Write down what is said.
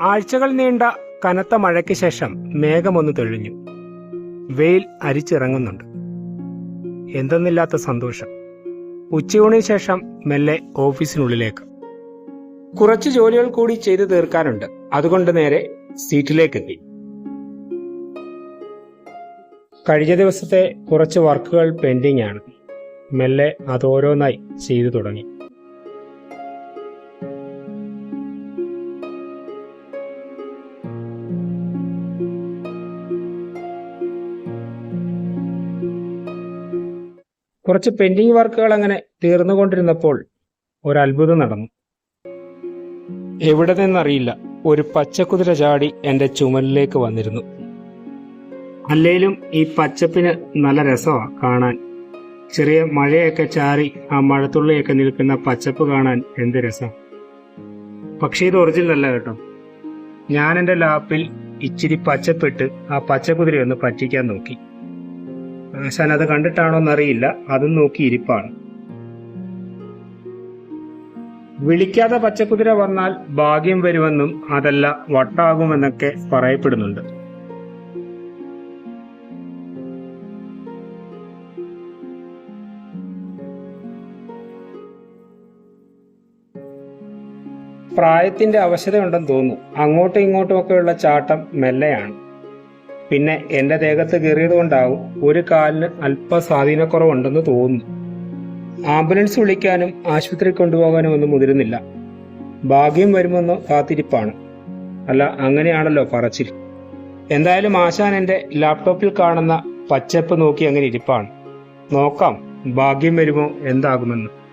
ആഴ്ചകൾ നീണ്ട കനത്ത മഴയ്ക്ക് ശേഷം മേഘമൊന്ന് തെളിഞ്ഞു. വെയിൽ അരിച്ചിറങ്ങുന്നുണ്ട്. എന്തെന്നില്ലാത്ത സന്തോഷം. ഉച്ചയൂണിന് ശേഷം മെല്ലെ ഓഫീസിനുള്ളിലേക്ക്. കുറച്ച് ജോലികൾ കൂടി ചെയ്തു തീർക്കാനുണ്ട്. അതുകൊണ്ട് നേരെ സീറ്റിലേക്ക് എത്തി കഴിഞ്ഞ ദിവസത്തെ കുറച്ച് വർക്കുകൾ പെൻഡിംഗ് ആണ്. മെല്ലെ അതോരോന്നായി ചെയ്തു തുടങ്ങി. കുറച്ച് പെൻഡിങ് വർക്കുകൾ അങ്ങനെ തീർന്നുകൊണ്ടിരുന്നപ്പോൾ ഒരു അത്ഭുതം നടന്നു. എവിടെ നിന്നറിയില്ല ഒരു പച്ചക്കുതിര ചാടി എന്റെ ചുമലിലേക്ക് വന്നിരുന്നു. അല്ലേലും ഈ പച്ചപ്പിന് നല്ല രസമാണ് കാണാൻ. ചെറിയ മഴയൊക്കെ ചാറി ആ മഴത്തുള്ളിയൊക്കെ നിൽക്കുന്ന പച്ചപ്പ് കാണാൻ എന്ത് രസം. പക്ഷേ ഇത് ഒറിജിനൽ അല്ല കേട്ടോ. ഞാൻ എന്റെ ലാപ്പിൽ ഇച്ചിരി പച്ചപ്പിട്ട് ആ പച്ചക്കുതിരയൊന്ന് പറ്റിക്കാൻ നോക്കി. ആശാൻ അത് കണ്ടിട്ടാണോ എന്നറിയില്ല. അതും നോക്കി ഇരിപ്പാണ്. വിളിക്കാതെ പച്ചക്കുതിര വന്നാൽ ഭാഗ്യം വരുമെന്നും അതല്ല വട്ടാകുമെന്നൊക്കെ പറയപ്പെടുന്നുണ്ട്. പ്രായത്തിന്റെ അവശതയുണ്ടെന്ന് തോന്നുന്നു. അങ്ങോട്ടും ഇങ്ങോട്ടും ഒക്കെയുള്ള ചാട്ടം മെല്ലെയാണ്. പിന്നെ എന്റെ ദേഹത്ത് കയറിയത് കൊണ്ടാവും ഒരു കാലിന് അല്പ സ്വാധീനക്കുറവുണ്ടെന്ന് തോന്നുന്നു. ആംബുലൻസ് വിളിക്കാനും ആശുപത്രി കൊണ്ടുപോകാനും ഒന്നും മുതിരുന്നില്ല. ഭാഗ്യം വരുമെന്ന് കാത്തിരിപ്പാണ്. അല്ല അങ്ങനെയാണല്ലോ പറച്ചിൽ. എന്തായാലും ആശാൻ എന്റെ ലാപ്ടോപ്പിൽ കാണുന്ന പച്ചപ്പ് നോക്കി അങ്ങനെ ഇരിപ്പാണ്. നോക്കാം ഭാഗ്യം വരുമോ എന്താകുമെന്ന്.